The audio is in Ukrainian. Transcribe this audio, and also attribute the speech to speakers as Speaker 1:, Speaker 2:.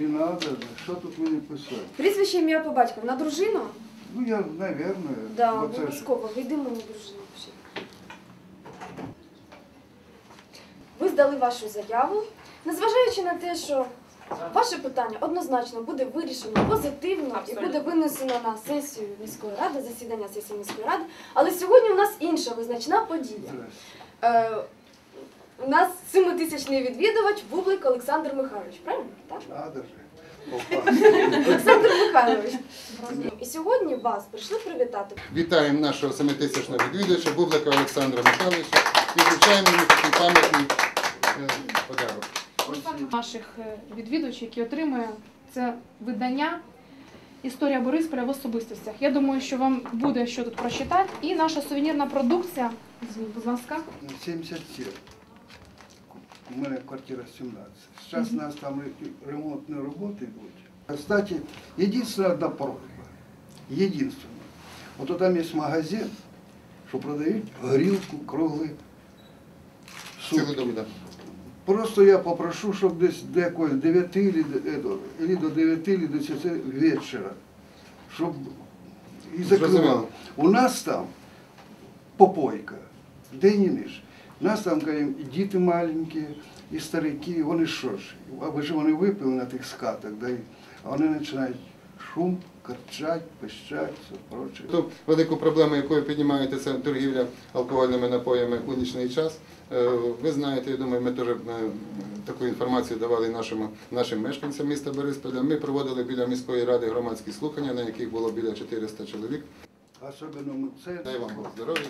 Speaker 1: І надо, що тут мені писати?
Speaker 2: Прізвище ім'я по батькові. На дружину?
Speaker 1: Ну я, наверное,
Speaker 2: Да,
Speaker 1: бо це ж
Speaker 2: обов'язково. Вийди мені дружину. пиши. Ви здали вашу заяву, незважаючи на те, що ваше питання однозначно буде вирішено позитивно і буде винесено на сесію міської ради, засідання сесії міської ради. Але сьогодні у нас інша визначна подія.
Speaker 1: Здрасте.
Speaker 2: Е, у нас семитисячний відвідувач Бублик Олександр Михайлович, правильно? Так?
Speaker 1: Надо же.
Speaker 2: Олександр Михайлович. І сьогодні вас прийшли привітати.
Speaker 3: Вітаємо нашого семитисячного відвідувача Бублика Олександра Михайловича і вручаємо йому такий пам'ятний е, подарок.
Speaker 4: наших е, відвідувачів, які отримує це видання Історія Борисполя в особистостях. Я думаю, що вам буде що тут прочитати. І наша сувенірна продукція. Будь ласка.
Speaker 1: 77. У мене квартира 17. Зараз у нас там ремонтні роботи будуть. Кстати, единственная одна просьба. Единственная. Вот там есть магазин, що продають.
Speaker 3: Цілу добу, да.
Speaker 1: Просто я попрошу, щоб десь до якось 9 или, до- ето, или до 9 или до 10 вечора. Щоб і закривали. У нас там попойка, день і ніж. Нас там кажем, і діти маленькі, і старики, вони що ж, аби ж вони випили на тих скатах, да, і- а вони починають шум, карчать, пищать, все проче.
Speaker 3: Ту велику проблему, якою піднімаєте, це торгівля алкогольними напоями у нічний час. Е, Ви знаєте, я думаю, ми теж е, таку інформацію давали нашим, нашим мешканцям міста Борисполя. Ми проводили біля міської ради громадські слухання, на яких було біля 400 чоловік.
Speaker 1: Особливо ми це.
Speaker 3: Дай вам здоров'я.